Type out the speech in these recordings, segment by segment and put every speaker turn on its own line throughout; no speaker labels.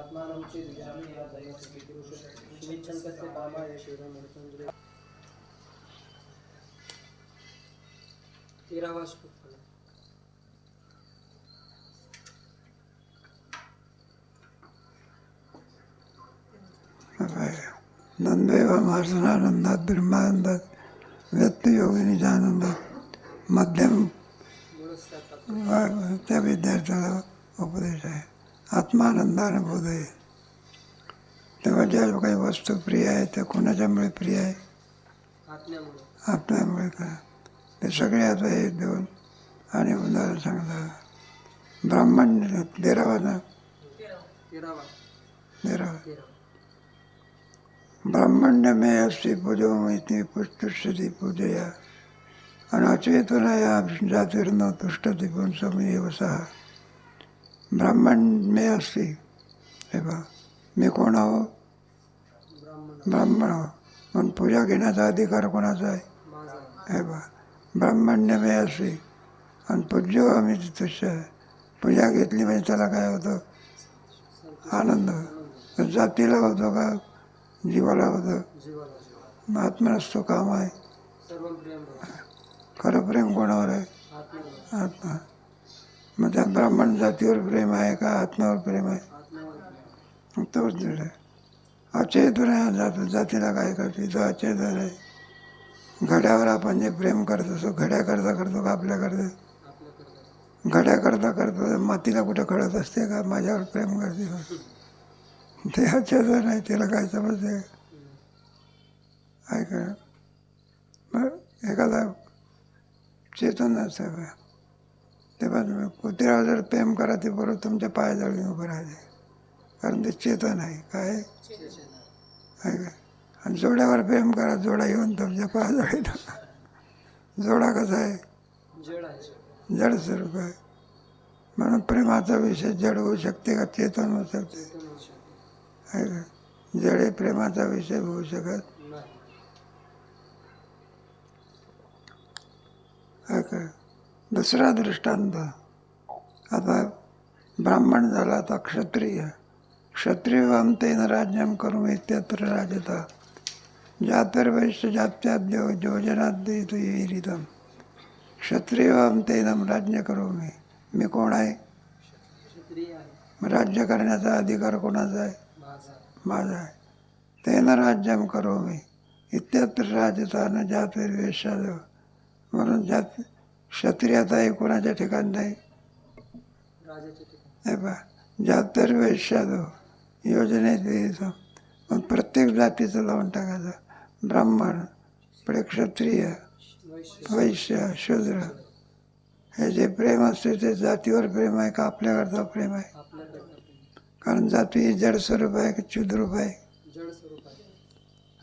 आत्मानं चेद्यामि यादयसि पुरुष विच्छन्तस्य कामाय शिवमर्तन्द्रे तेरावा श्लोक
नंदैव मार्जनानंदात ब्रह्मानंदात व्यक्तयोगिनीच्या आनंदात मध्यम त्या विद्यार्थ्याला उपदेश आहे. आत्मानंदाने बोधय तेव्हा ज्या काही वस्तू प्रिय आहे त्या कोणाच्यामुळे प्रिय आहे?
आत्म्यामुळे.
आपल्यामुळे का? ते सगळ्यात हे देऊन आणि उदाहरण सांगता. ब्राह्मण तेरावा. ना
तेरावा.
ब्रह्मण्य में अस्ति पूजो इति पुष्टि पूजया. अनाचेतनया जातिर्न तुष्टति पुंसमेव सह. ब्राह्मण मे अस्ति. हे बा मी कोण आहो?
ब्राह्मण
आहो. पण पूजा घेण्याचा अधिकार कोणाचा आहे? हे बा ब्राह्मण्य मे असते. आणि पूज्य आम्ही तुष्य आहे. पूजा घेतली म्हणजे त्याला काय होतं? आनंद. जातीला होतो का? जीवाला होतं.
महात्मा
असतो काम आहे. खरं प्रेम कोणावर आहे? आत्मा. मग त्या ब्राह्मण जातीवर प्रेम आहे का आत्म्यावर प्रेम आहे? मग तोच दृढ आहे अचेतन आहे जात जातीला काय करते? तो अचेतन आहे घड्यावर आपण जे प्रेम करतो असो घड्या करता करतो का
आपल्याकडे
घड्या करता करतो मातीला कुठं कळत असते का? माझ्यावर प्रेम करते ते अचेतन आहे त्याला काय समजते? काय करा मग एखादा चेतन का तेव्हा तुम्ही कुत्र्यावर जर प्रेम करा ते बरोबर तुमच्या पायाजवळ उभं राहते. कारण ते चेतन आहे. काय? आहे का? आणि जोड्यावर प्रेम करा जोडा येऊन तुमच्या पायाजवळ जोडा कसा आहे?
जड
स्वरूप आहे. म्हणून प्रेमाचा विषय जड होऊ शकते का? चेतन होऊ शकते.
चेतन होऊ शकते.
आहे का? जड हे प्रेमाचा विषय होऊ शकत
नाही
दुसरा दृष्टांत. आता ब्राह्मण झाला आता क्षत्रिय. क्षत्रिय तेन राज्यम करू इत्यत्र राजता. जातर्वैश्य जात्याद्यो योजनाद्यरितम क्षत्रिय अंतेन राज्य करू मी मी कोण आहे? राज्य करण्याचा अधिकार कोणाचा आहे?
माझा
आहे. तेन राज्यम करू मी इत्यत्र राजता न जातिर्वेशाद म्हणून जात क्षत्रियाचा हे कोणाच्या ठिकाण नाही.
हे ठिकाणी
जातर बा योजनेत येतो मग प्रत्येक जातीचं लावून टाकायचं. ब्राह्मण पुढे क्षत्रिय
वैश्य
शूद्र. हे जे प्रेम असते ते जातीवर प्रेम आहे का आपल्याकरता प्रेम आहे? कारण जाती ही जड स्वरूप आहे की क्षुद्रूप आहे?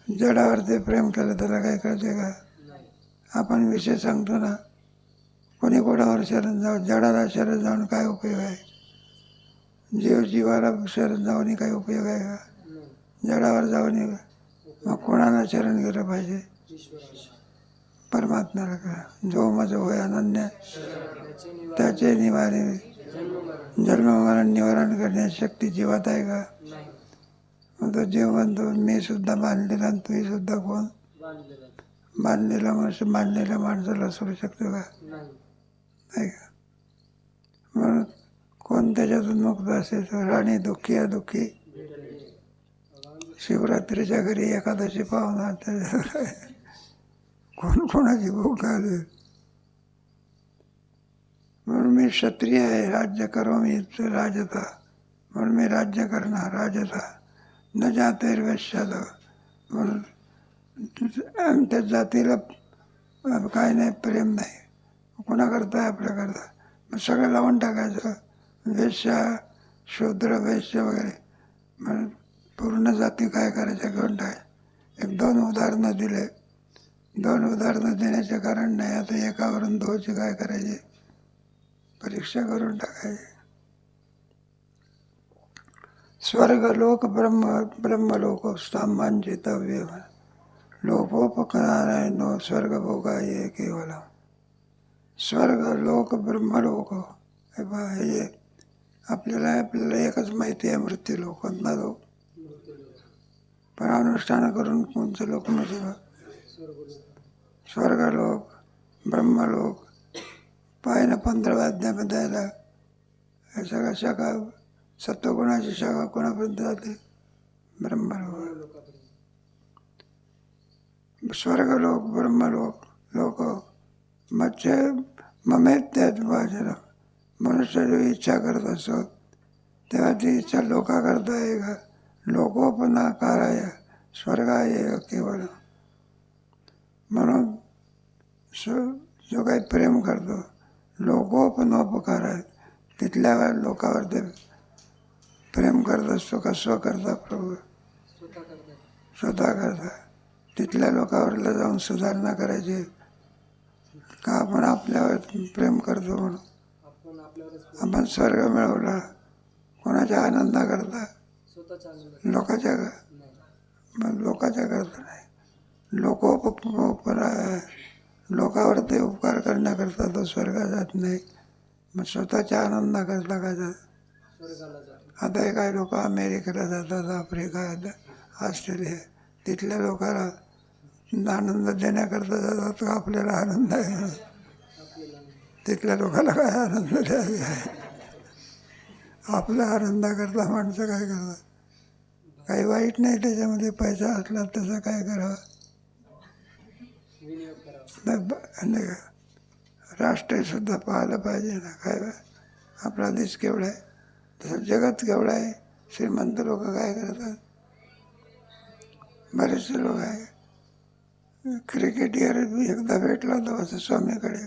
जडावर ते प्रेम केलं त्याला काय कळते का? आपण विषय सांगतो ना कोणी कोणावर शरण जाऊ जडाला शरण जाऊन काय उपयोग आहे? जीव जीवाला शरण जाऊन काय उपयोग आहे का? जडावर जाऊन मग कोणाला शरण गेलं पाहिजे? परमात्म्याला का? जो माझं होय अनन्य.
त्याचे
निवारे
जन्ममरण
निवारण करण्याची शक्ती जीवात आहे का? मग तो जीव म्हणतो मी सुद्धा बांधलेला आणि तुम्ही सुद्धा कोण? मानलेला माणसं मानलेल्या माणसाला सोडू शकतो का?
नाही
का? म्हणून कोण त्याच्यातून मुक्त असेल तर राणी दुःखी या दुःखी शिवरात्रीच्या घरी एकादशी पाहुणा त्याच्या कोण कोणाची भूक आली म्हणून मी क्षत्रिय आहे राज्य करो मी राजता. म्हणून मी राज्य करणार राजता. न जाते म्हणून आमच्या जातीला काय नाही प्रेम नाही. कोणाकरता आहे आपल्याकरता? मग सगळं लावून टाकायचं. वेश्या शूद्र वैश्य वगैरे. पूर्ण जाती काय करायच्या घेऊन टाक. एक दोन उदाहरणं दिले. दोन उदाहरणं देण्याचे कारण नाही. आता एकावरून दोनची काय करायची? परीक्षा करून टाकायची. स्वर्गलोक ब्रह्म ब्रह्मलोक सामान्यतव्य लोकोपकारायणो स्वर्गभोगा ये केवल स्वर्ग लोक ब्रह्मलोक हे बा हे आपल्याला आपल्याला एकच माहिती आहे मृत्यू लोक कोणता लोक पण अनुष्ठान करून कोणते लोक म्हणजे बा.
स्वर्गलोक
ब्रह्मलोक पाय ना पंधराव्या अध्यायामध्ये आला हे सगळ्या शाखा सत्वगुणाची शाखा कोणापर्यंत जाते? ब्रह्मलोक. स्वर्गलोक ब्रह्मलोक लोक मच्छे ममेत्यात वाचन। मनुष्य जो इच्छा करत असतो तेव्हा ती इच्छा लोकाकरता आहे का लोकोपनाकाराय स्वर्गाय केवळ। म्हणून सो- जो काही प्रेम करतो लोकोपनोपकार आहे तिथल्या लोकावर ते प्रेम करत असतो का स्वकर्ता प्रभू?
स्वतः करतात
स्वतः करता तिथल्या लोकावरला जाऊन सुधारणा करायची. का आपण आपल्यावर प्रेम करतो म्हणून?
आपण
स्वर्ग मिळवला कोणाच्या आनंदाकरता?
करता
लोकाच्या मग लोकाच्या करता नाही. लोक लोकावर ते उपकार करण्याकरता तो स्वर्गात जात नाही. मग स्वतःच्या आनंदाकरता काय जात? आता हे काही लोक अमेरिकेला जातात आफ्रिका ऑस्ट्रेलिया तिथल्या लोकांना आनंद देण्याकरता जातात का? आपल्याला आनंद आहे. तिथल्या लोकांना काय आनंद द्यायचा आहे? आपल्या आनंदाकरता माणसं काय करतात? काही वाईट नाही त्याच्यामध्ये पैसा असला तसं काय करावं?
करावा
नाही का? राष्ट्रसुद्धा पाहिलं पाहिजे ना काय बा. आपला देश केवढा आहे? तसं जगत केवढं आहे? श्रीमंत लोक काय करतात? बरेचसे लोक आहे. क्रिकेटियर एकदा भेटला होता असं स्वामीकडे.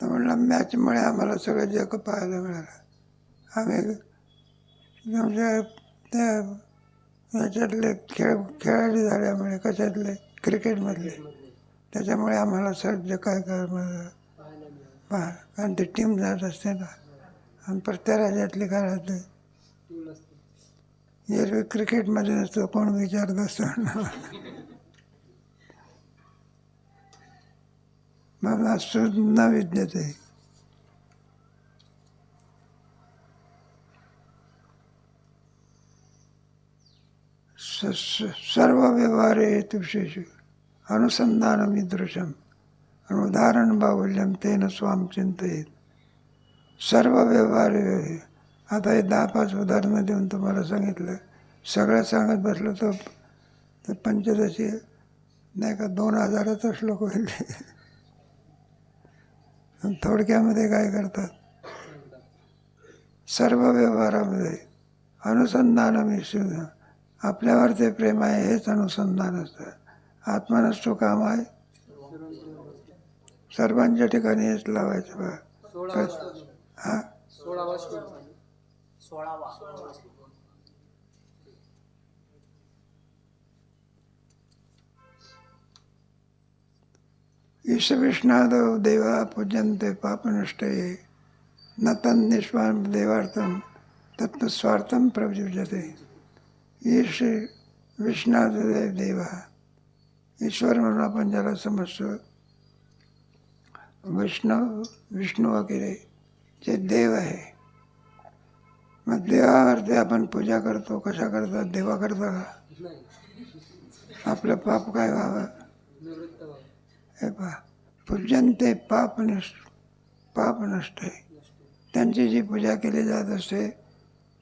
तर म्हणलं मॅचमुळे आम्हाला सगळं जग पाहायला मिळालं. आम्ही तुमच्या त्या याच्यातले खेळ खेळाडू झाल्यामुळे कशातले? क्रिकेटमधले. त्याच्यामुळे आम्हाला सर काय काय
मिळालं?
पहा कारण ते टीम जात असते ना. आणि प्रत्येक राज्यातली काय राहते एरवी क्रिकेटमध्ये असतो कोण विचारत असतो? ना मग न विद्यते स- सर्व व्यवहारे हेतुशेषु अनुसंधानमीदृशम ईदृशम अनुदाहरण बाहुल्यम तेन स्वाम चिंतयेत सर्व व्यवहार आता हे दहा पाच उदाहरणं देऊन तुम्हाला सांगितलं. सगळं सांगत बसलं तर पंचदशी नाही का दोन हजाराचा श्लोक होईल. थोडक्यामध्ये काय करतात? सर्व व्यवहारामध्ये अनुसंधान मिश्र आपल्यावर ते प्रेम आहे हेच अनुसंधान असतं. आत्मनष्टो काम आहे. सर्वांच्या ठिकाणी हेच लावायचं बा. हा?
सोळावा. श्लोक. सोळावा
ईशविष्णादौ देवा पूजन्ते पापनष्टे न तन्निष्वान देवार्थम तत्स्वार्थम प्रयुज्यते। ईश विष्णाद देवा ईश्वर म्हणून आपण ज्याला समजतो। विष्णू विष्णू वगैरे जे देव आहे मग देवावरती आपण पूजा करतो कशा करतात देवा करता का? आपलं पाप काय व्हावं? हे पहा पूजनते पाप नष्ट पाप नष्ट आहे. त्यांची जी पूजा केली जात असते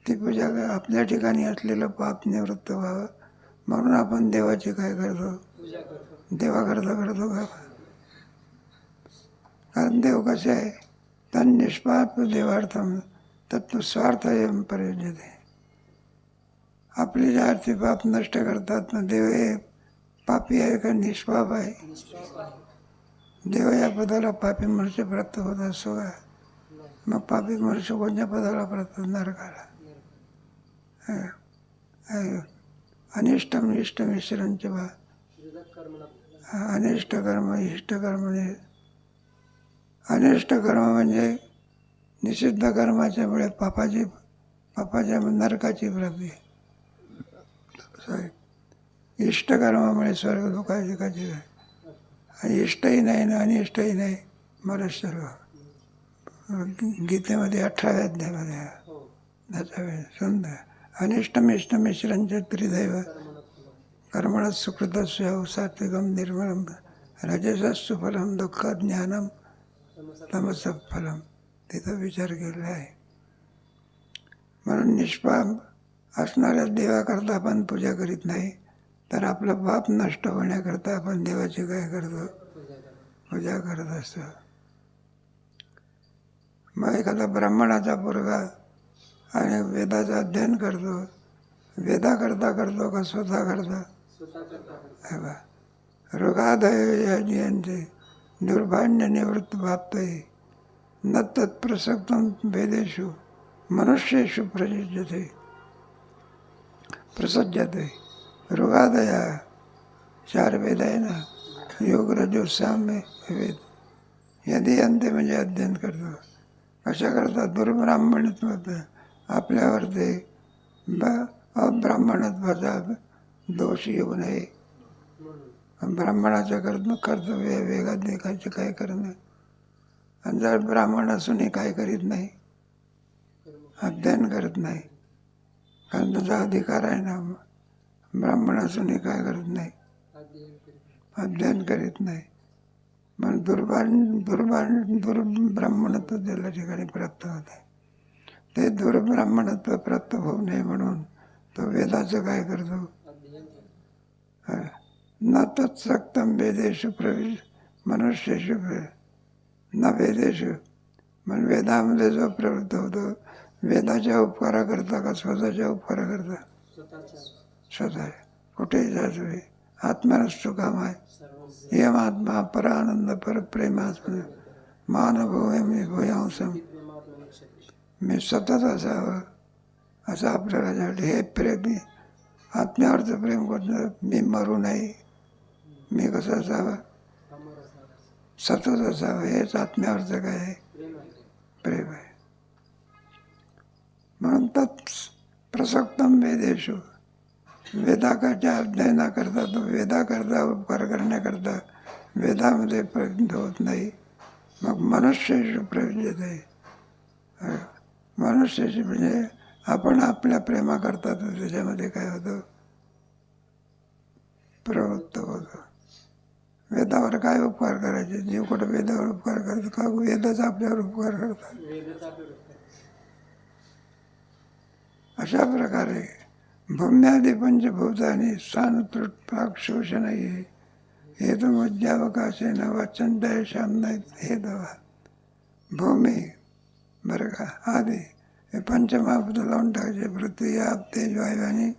ती पूजा आपल्या ठिकाणी असलेलं पाप निवृत्त व्हावं. म्हणून आपण देवाची काय करतो?
करतो
देवा करता करतो का? कारण देव कसे आहे? तन निष्पाप देवार्थम तत्व स्वार्थ एवं प्रयोजते आपले जे आर्थिक पाप नष्ट करतात मग देव हे पापी आहे का निष्पाप आहे देव या पदाला पापी मनुष्य प्राप्त होत असतो का मग पापी मनुष्य कोणत्या पदाला प्राप्त नरकाला
नरक.
अनिष्टम इष्ट मिश्रांचे बा अनिष्ट कर्म इष्ट कर्म अनिष्ट कर्म म्हणजे निषिद्ध कर्माच्यामुळे पापाची पापाच्या नरकाची प्राप्ती सॉरी इष्टकर्मामुळे स्वर्ग दुखाची काची आणि इष्टही नाही ना अनिष्टही नाही. मनुष्य गीतेमध्ये अठराव्या अध्यायामध्ये त्याचा वेळ सुंदर अनिष्टमिष्ट मिश्रांचे त्रिदैव
कर्मणा फलम
कर्मण सुकृतस्य सात्विकम निर्मलम। रजसस्तु दुःख ज्ञानम। तमसफलम तिथं विचार केलेला आहे. म्हणून निष्पाप असणाऱ्या देवाकरता आपण पूजा करीत नाही तर आपलं पाप नष्ट होण्याकरता आपण देवाची काय करतो?
पूजा
करत असतो. मग एखादा ब्राह्मणाचा पोरगा आणि वेदाचं अध्ययन करतो. वेदा करता करतो का स्वतः करता? हे बा रोगादय यांचे दुर्भाण्य निवृत्त प्राप्तये. न तत्प्रसक्तम वेदेशु मनुष्येषु प्रयुज्यते प्रसज्यते। रोगादया चार वेद आहे ना योग रजो साम्य वेद यदि अंते म्हणजे अध्ययन करतो कशा करता दुर्ब्राह्मणत्व आपल्यावर ते ब अब्राह्मणत्वाचा दोष येऊ नये। ब्राह्मणाचं कर्म कर्तव्य वेगात देखायचं काय करणं आणि जर ब्राह्मण असूनही काय करीत नाही अध्ययन करत नाही कारण त्याचा अधिकार आहे ना ब्राह्मण असूनही काय करत नाही
अध्ययन करीत
नाही. मग दुर्बाण दुर्बाण दुर्ब्राह्मणत्व त्याला ठिकाणी प्राप्त होत आहे ते दुर्ब्राह्मणत्व प्राप्त होऊ नये म्हणून तो वेदाचं काय करतो? न तत्सक्तम वेदेशु प्रवेश मनुष्येशु न वेदेश म्हणून वेदामध्ये जो प्रवृत्त होतो वेदाच्या उपकाराकरता का स्वतःच्या उपकाराकरता?
करता
स्वतः. कुठेही जातो आहे आत्मनष्ट काम आहे
सर्व
यम आत्मा परानंद परप्रेमात्म मानभूय मी भूयांसम मी सतत असावं असं आपल्याला वाटतं हे प्रेमी आत्म्यावरचं प्रेम करतं मी मरू नाही मी कसं असावं? सतत असावं हेच आत्म्यावर काय आहे.
प्रेम आहे.
म्हणून तत् प्रसक्तम वेदेशु वेदाकाच्या अध्ययनाकरता तो वेदाकरता उपकार करण्याकरता वेदामध्ये प्रविष्ट होत नाही. मग मनुष्यशु प्रविष्ट आहे मनुष्याशी म्हणजे आपण आपल्या प्रेमाकरता तर त्याच्यामध्ये काय होतं? प्रवृत्त होतं. वेदावर काय उपकार करायचे? जीव कुठं वेदावर उपकार करतो? का वेदच आपल्यावर उपकार करतात अशा प्रकारे भूम्यादी पंचभूतानी स्थान प्राग शोषण आहे हे तर मध्यावकाशे न वाचंताय शाम नाहीत हे दवा भूमी बरं का आधी हे पंचमहाभूत लावून टाकायचे पृथ्वी आप तेज वायू आणि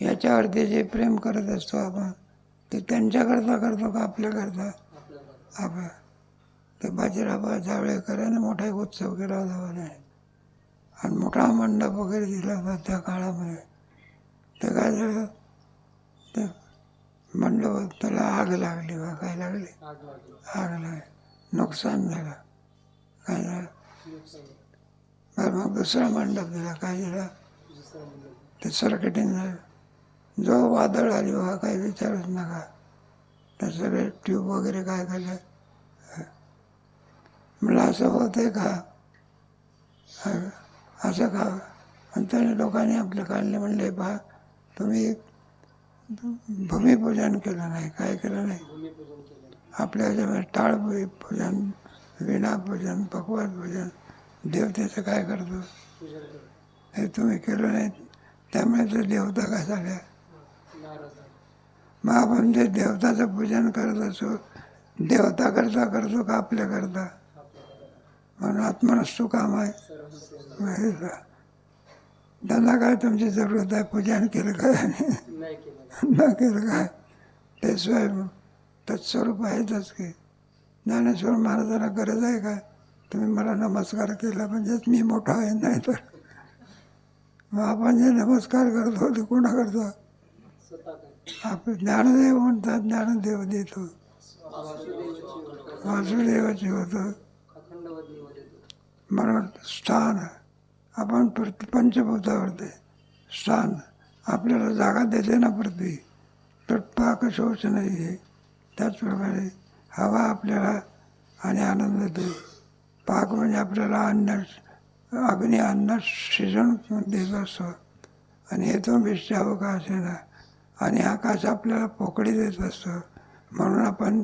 याच्यावरती जे प्रेम करत असतो आपण ते त्यांच्याकरता करतो का आपल्याकरता? आपण. ते बाजीराबा जावळेकरांनी मोठा एक उत्सव केला होता नाही आणि मोठा मंडप वगैरे दिला होता त्या काळामध्ये. ते काय झालं? ते मंडप त्याला आग लागली बा. काय लागली?
आग लागली.
नुकसान झालं. काय झालं? बरं मग दुसरा मंडप दिला. काय
झालं?
ते सर्किटिंग झालं. जो वादळ आली बघा काही विचारूच नका. तर सगळे ट्यूब वगैरे काय झालं म्हणलं असं होतंय का? असं का? आणि त्याने लोकांनी आपलं काढले म्हणले पहा तुम्ही भूमिपूजन केलं नाही काय केलं नाही? आपल्या ह्याच्यामध्ये टाळभुई पूजन विणापूजन पकवाद पूजन देवतेचं काय करतो? हे तुम्ही केलं नाही. त्यामुळे तर देवता काय झाल्या मग आपण जे देवताचं पूजन करत असो देवता करता करतो का आपल्या करता? म्हणून आत्मनस्तू काम आहे. त्यांना काय तुमची जरूरत आहे? पूजन केलं काय
नाही
न केलं काय ते स्वयं तत्स्वरूप आहेतच की. ज्ञानेश्वर महाराजांना गरज आहे काय तुम्ही मला नमस्कार केला म्हणजेच मी मोठा आहे नाही तर. मग आपण जे नमस्कार करतो ते कोणा करतो
स्वतः
आपण ज्ञानदेव म्हणतात ज्ञानदेव देतो.
वासुदेवाचे
होतं. म्हणून स्थान. आपण पृथ्वी पंचभूतावरते स्थान. आपल्याला जागा देते ना पृथ्वी. तटपाक शोष नाही आहे त्याचप्रमाणे हवा आपल्याला आणि आनंद देते. पाक म्हणजे आपल्याला अन्न अग्नी अन्न शिजवून देत असतो. आणि हेतू अवकाश का असेना आणि आकाश आपल्याला पोकळी देत असतो. म्हणून आपण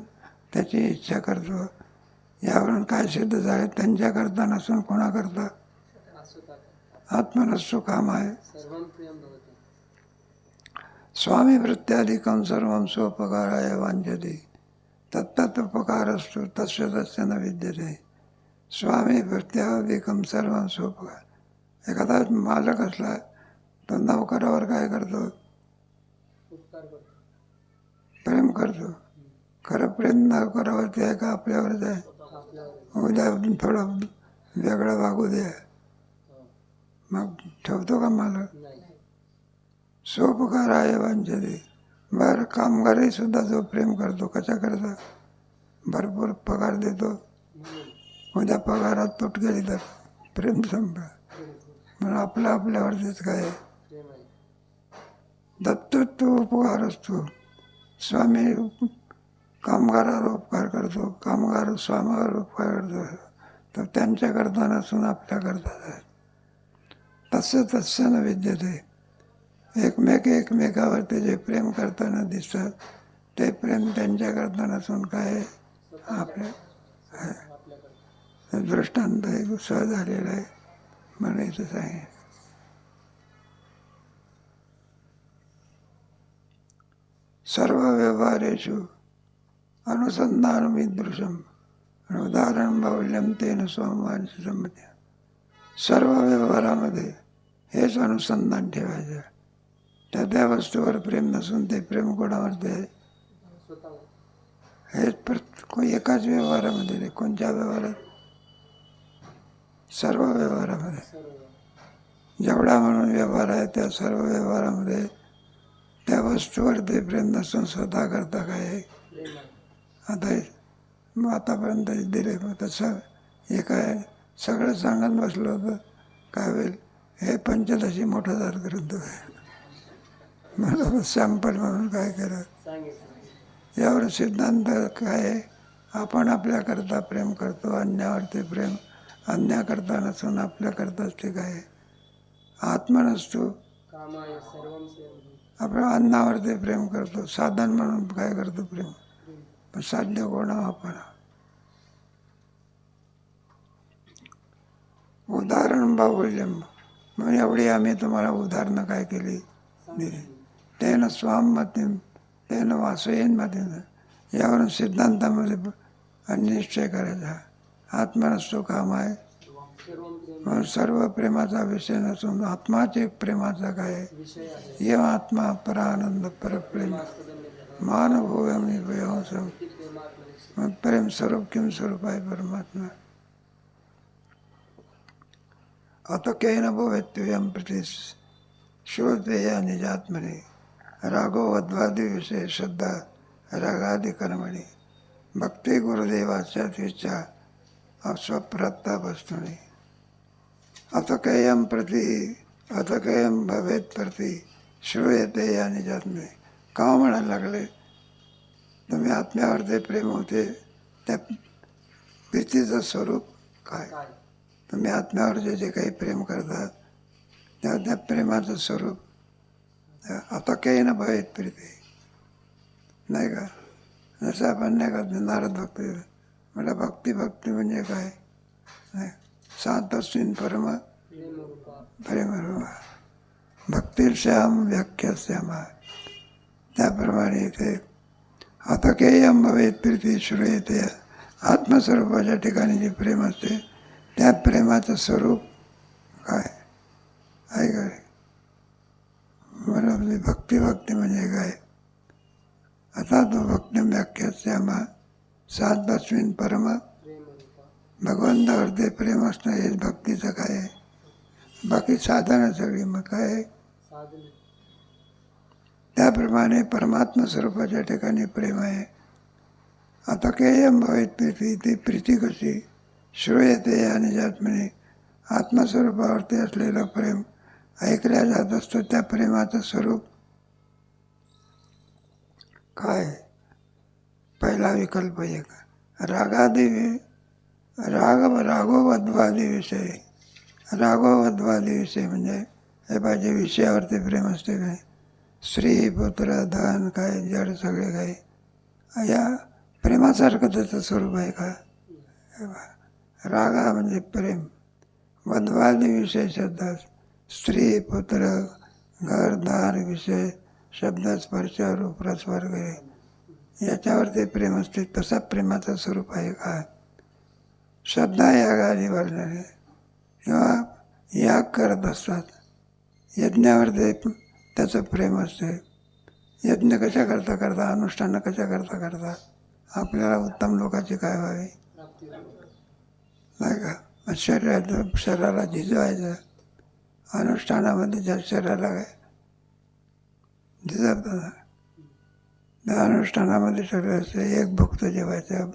त्याची इच्छा करतो. यावरून काय सिद्ध झाले? त्यांच्याकरता नसून कोणाकरता?
असुता
काम आहे.
स्वामी प्रियं सर्व
स्वामी वृत्त्यादिकं सर्वं स्वोपकाराय वांछति असतो तस्य तस्य न विद्यते. स्वामी वृत्त्यादिकं सर्व स्वोपकार एखादा मालक असला तो नौकरावर काय करतो?
उपकार करतो.
प्रेम करतो. खरं प्रेम नौकरावरती आहे का आपल्यावरच आहे? उद्या थोडं वेगळं वागू दे.
हो.
मग ठेवतो का मालक?
नाही.
स्वोपकार आहे वांछते? बरं कामगारही सुद्धा जो प्रेम करतो कशा करता भरपूर पगार देतो. उद्या पगारात तुट गेली तर प्रेम संपलं. म्हणून आपलं आपल्यावरतीच काय दत्तत्व उपकार असतो. स्वामी कामगारावर उपकार करतो. कामगार स्वामीवर उपकार करतो. तर त्यांच्याकरता नसून आपल्याकरता आहे तसं तसं न विद्यते एकमेक एकमेकावरती जे प्रेम करताना दिसतात ते प्रेम त्यांच्याकरता नसून काय आपल्या दृष्टांत एक सहज झालेला आहे. म्हणायचं सांगेन. सर्व व्यवहारेषु अनुसंधानमिदृशम उदाहरण बाहुल्यम तेन स्वामांची संमती सर्व व्यवहारामध्ये हेच अनुसंधान ठेवायचं त्या त्या वस्तूवर प्रेम नसून ते प्रेम कोणावरती आहे
स्वतःवर
हेच प्रत कोण एकाच व्यवहारामध्ये नाही कोणत्या व्यवहारात? सर्व व्यवहारामध्ये
सर्व
जेवढा म्हणून व्यवहार आहे त्या सर्व व्यवहारामध्ये त्या वस्तूवर ते प्रेम नसून स्वतः करता काय आहे? आता मग आतापर्यंत दिले. मग तसं हे काय सगळं सांगत बसलो होतं. काय होईल? हे पंचदशी मोठा झालं ग्रंथ आहे. मला सॅम्पल म्हणून काय
करत
यावर सिद्धांत काय आहे? आपण आपल्याकरता प्रेम करतो अन्यावरती प्रेम अन्याकरता नसून आपल्याकरताच ते काय आहे? आत्मा नसतो आपण अन्नावरती प्रेम करतो. साधन म्हणून काय करतो प्रेम? पण साध्य कोणा वापरा उदाहरण बाहुल्यम. म्हणून एवढी आम्ही तुम्हाला उदाहरणं काय केली? दिली. त्यानं माध्यम त्यानं वासयन माध्यम यावरून सिद्धांतामध्ये निश्चय करायचा. आत्मा नसतो काम आहे
सर्वं प्रियं
म्हणून सर्व प्रेमाचा विषय नसून आत्माच एक प्रेमाचा काय? आहे
विषय आहे
ये आत्मा परानंद परप्रेम।
वास्तवमध्ये
मानभूमी वयंसम
ती प्रेमात्मने
मग प्रेम स्वरूप किम स्वरूप आहे परमात्मा? अत केन भवेत्युयं प्रति श्रोते या निजात्मने। रागो वद्वादी विषय श्रद्धा रागादि कर्मणी। भक्ती गुरुदेवाच्या इच्छा अस्वप्रत्ता वस्तुनी। अत केयं प्रति अत केयं भवेत प्रति श्रूयते या निजात्मने का म्हणायला लागले। तुम्ही आत्म्यावरती प्रेम होते त्या प्रीतीचं स्वरूप काय?
काय?
तुम्ही आत्म्यावरचे जे काही प्रेम करतात त्या त्या प्रेमाचं स्वरूप आता काही ना भवेत प्रीती. नाही का? जसं आपण नाही का नारद भक्ती मला भक्ती भक्ती म्हणजे काय? नाही. सात अस्मिन परम
प्रेमरूपा
प्रेमरूपा भक्तिश्याम व्याख्याश्यामा त्याप्रमाणे इथे आता केयम भवेत प्रीती श्रूयते। आत्मस्वरूपाच्या ठिकाणी जे प्रेम असते, त्या प्रेमाचं स्वरूप काय? आहे काय मला म्हणजे भक्ती भक्ती म्हणजे काय? आता तो भक्ती व्याख्याश्यामा सात बसवीन परम
प्रेमरूपा
भगवंतावरती प्रेम असणं हेच भक्तीचं काय आहे? बाकी साधनं सगळी मग काय आहे? त्याप्रमाणे परमात्मा स्वरूपाच्या ठिकाणी प्रेम आहे. आता केयम भवेत प्रीती ती प्रीती कशी? श्रूयते आणि ज्यात्मने आत्मस्वरूपावरती असलेलं प्रेम ऐकल्या जात असतो त्या प्रेमाचं स्वरूप. काय? पहिला विकल्प एक. रागादेवी राग रागोवद्वादी विषय। रागोवद्वादी विषय म्हणजे, हे पाहिजे विषयावरती प्रेम असते काय? स्त्री, पुत्र, धन, काय, जड सगळे काय? या प्रेमासारखं त्याचं स्वरूप आहे का. रागा म्हणजे प्रेम. वद्वादी विषय शब्दात स्त्री, पुत्र, घर, दार, विषय शब्द स्पर्श, रूप, रस वगैरे याच्यावरती प्रेम असते तसा प्रेमाचं स्वरूप आहे का? श्रद्धा यागादी भरणारे किंवा याग करत असतात यज्ञावरती त्याचं प्रेम असते. यज्ञ कशा करता करता अनुष्ठानं कशा करता करता आपल्याला उत्तम लोकाची काय व्हावी? नाही का? शरीरात शरीराला झिजवायचं. अनुष्ठानामध्ये ज्या शरीराला काय झिजवतात त्या अनुष्ठानामध्ये शरीराचं एक भुक्त जेवायचं.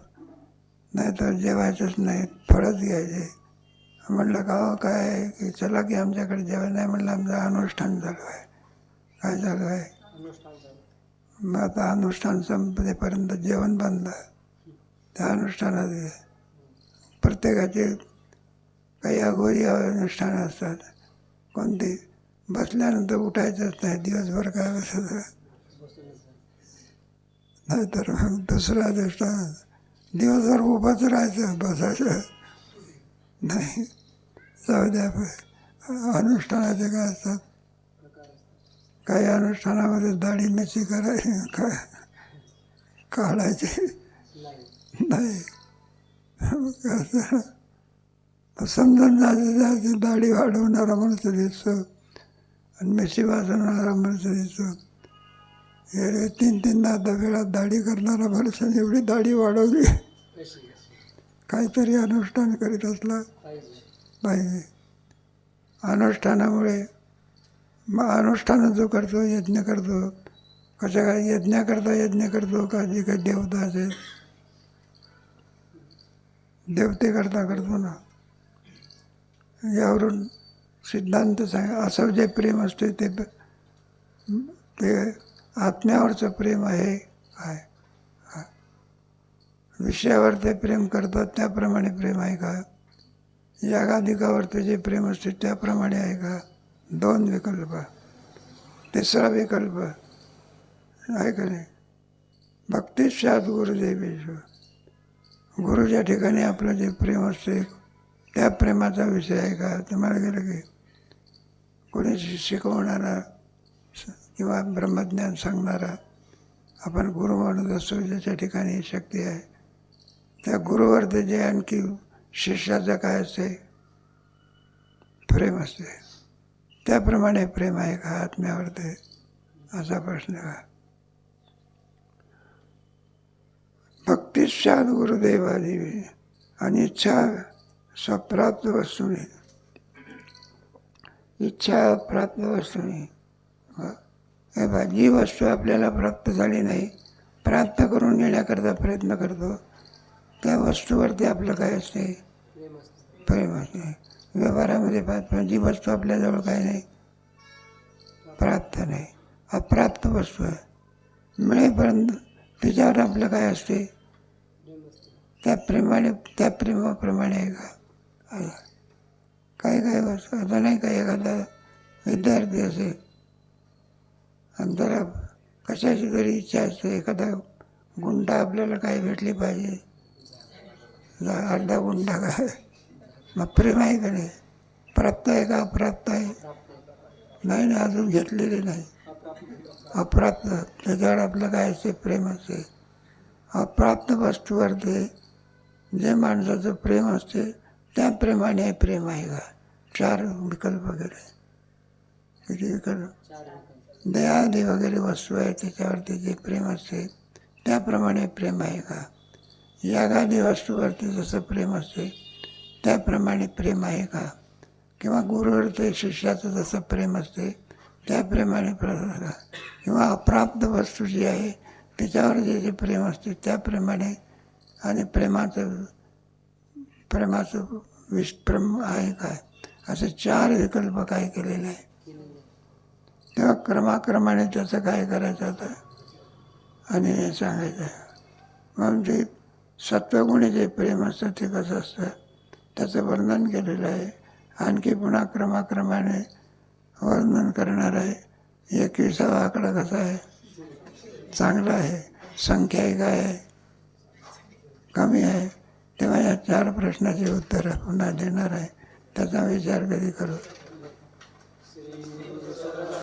नाही तर जेवायचंच नाही फळच घ्यायचे. म्हटलं का काय आहे? की चला की आमच्याकडे जेवण नाही म्हटलं आमचं अनुष्ठान चालू आहे. काय चालू आहे? मग आता अनुष्ठान संपतेपर्यंत जेवण बंद त्या अनुष्ठानात प्रत्येकाचे काही अघोरी अनुष्ठानं असतात. कोणती? बसल्यानंतर उठायचंच नाही. दिवसभर काय बसायचं नाहीतर मग दुसरा अनुष्ठान दिवसभर उभंच राहायचं बसायचं नाही जाऊ द्या पण अनुष्ठानाचे काय असतात? काही अनुष्ठानामध्ये दाढी मिरची करायची काय काढायची.
नाही.
समजून जायचं जायचं दाढी वाढवणारा माणूस दिसतो. आणि मिशी वाजवणारा माणूस दिसतो. हे तीन तीन दहा वेळा दाढी करणारा माणसाने एवढी दाढी वाढवली. काहीतरी अनुष्ठान करीत असला.
पाहिजे
पाहिजे अनुष्ठानामुळे मग अनुष्ठान जो करतो यज्ञ करतो कशा काय यज्ञ करता यज्ञ करतो का जे काही देवता असेल देवते करता करतो ना. यावरून सिद्धांत सांग असं जे प्रेम असते ते ते आत्म्यावरचं प्रेम आहे काय? विषयावर ते प्रेम करतात त्याप्रमाणे प्रेम आहे का? यागाधिकावरती जे प्रेम असते त्याप्रमाणे आहे का? दोन विकल्प. तिसरा विकल्प आहे का नाही? भक्तीशात गुरुदेवेश्वर. गुरुच्या ठिकाणी आपलं जे प्रेम असते त्या प्रेमाचा विषय आहे का? तुम्हाला गेलं की कोणी शिकवणारा किंवा ब्रह्मज्ञान सांगणारा आपण गुरु म्हणत असतो ज्याच्या ठिकाणी ही शक्ती आहे त्या गुरुवरती जे आणखी शिष्याचं काय असते? प्रेम असते. त्याप्रमाणे प्रेम आहे का? आत्म्यावरती असा प्रश्न का भक्तिशात गुरुदेवादी आणि इच्छा स्वप्राप्त वस्तूने इच्छा प्राप्त वस्तूने हे बा जी वस्तू आपल्याला प्राप्त झाली नाही. प्राप्त करून घेण्याकरता प्रयत्न करतो. त्या वस्तूवरती आपलं काय असते?
प्रेम असते.
व्यवहारामध्ये पण जी वस्तू आपल्याजवळ काय नाही प्राप्त नाही. अप्राप्त वस्तू आहे. मिळेपर्यंत तिच्यावर आपलं काय असते? त्या प्रेमाने त्या प्रेमाप्रमाणे आहे का? काही काही वस्तू आता नाही का एखादा विद्यार्थी असेल आणि त्याला कशाची तरी इच्छा असते एखादा गुंडा आपल्याला काय भेटली पाहिजे. अर्धा गुंडा काय मग प्रेम आहे का नाही? प्राप्त आहे का अप्राप्त आहे?
नाही
नाही ना अजून घेतलेले नाही.
अप्राप्त
त्याच्यावर आपलं काय असते प्रेम असते. अप्राप्त वस्तूवरती जे माणसाचं प्रेम असते त्या प्रेमाने प्रेम आहे का? चार विकल्प वगैरे. किती विकल्प? दयादी वगैरे वस्तू आहे त्याच्यावरती जे प्रेम असते त्याप्रमाणे प्रेम आहे का? यागादी वस्तूवरती जसं प्रेम असते त्याप्रमाणे प्रेम आहे का? किंवा गुरुवरती शिष्याचं जसं प्रेम असते त्याप्रमाणे प्रेम का? किंवा अप्राप्त वस्तू जी आहे त्याच्यावर जे जे प्रेम असते त्याप्रमाणे आणि प्रेमाचं प्रेमाचं विष्प्रेम आहे काय असे चार विकल्प काय केलेले आहे तेव्हा क्रमाक्रमाने त्याचं काय करायचं होतं आणि हे सांगायचं मग जे सत्वगुणी जे प्रेम असतं ते कसं असतं? त्याचं वर्णन केलेलं आहे. आणखी पुन्हा क्रमाक्रमाने वर्णन करणार आहे. एकविसावा आकडा कसा आहे? चांगला आहे. संख्या एक आहे. कमी आहे. तेव्हा या चार प्रश्नाची उत्तरं पुन्हा देणार आहे. त्याचा विचार कधी करू?